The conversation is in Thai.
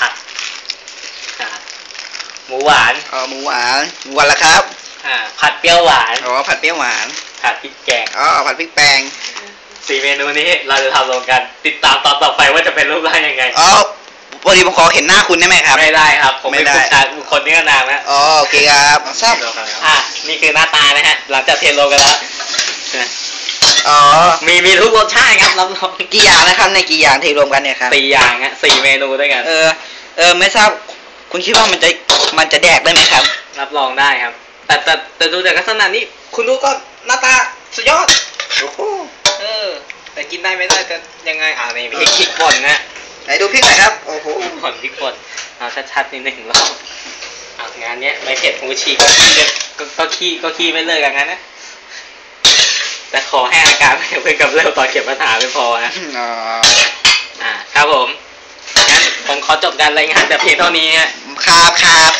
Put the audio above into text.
ผัดอ่าหมูหวานอ๋อหมูหวานหมูหวานละครับอ่า ผัดเปรี้ยวหวาน อ๋อผัดเปรี้ยวหวานผัดพริกแกงอ๋อผัดพริกแปงสี่เมนูนี้เราจะทำรวมกัน ติดตามตอนต่อไปว่าจะเป็นรูปร่างยังไง อ๋อพอดีผมขอเห็นหน้าคุณได้ไหมครับ ไม่ได้ครับ ผมไม่เป็นได้ ผู้ชายบุคคลนี้ก็นานแล้วอ๋อโอเคครับทราบ อะนี่คือหน้าตานะฮะ หลังจากเทโลกันแล้วอ๋อ มีมีทุกรสชาติครับรับรองกี่อย่างนะครับในกี่อย่างที่รวมกันเนี่ยครับสี่อย่างฮะสี่เมนูด้วยกัน เออ เออไม่ทราบคุณคิดว่ามันจะมันจะแดกได้ไหมครับ รับรองได้ครับ แต่แต่แต่ดูจากลักษณะนี้ คุณดูก็หน้าตาสุดยอดโอ้โหเออ แต่กินได้ไม่ได้จะยังไงอ่านี่พริกพริกป่นนะไหนดูพริกหน่อยครับโอ้โหพริกป่นพริกป่นเอาชัดๆนิดหนึ่งรอบอ่างานเนี้ยไม่เผ็ดหูฉีกก็ขี้เลยก็ก็ขี้ก็ขี้ไม่เลิกกันงั้นนะ แต่ขอให้อาการไม่เพิ่งกำเริบตอนเก็บปัญหาไม่พอฮะอ๋ออ่า ครับผม งั้นผมขอจบการรายงานแต่เพียงเท่านี้ฮะ ครับครับ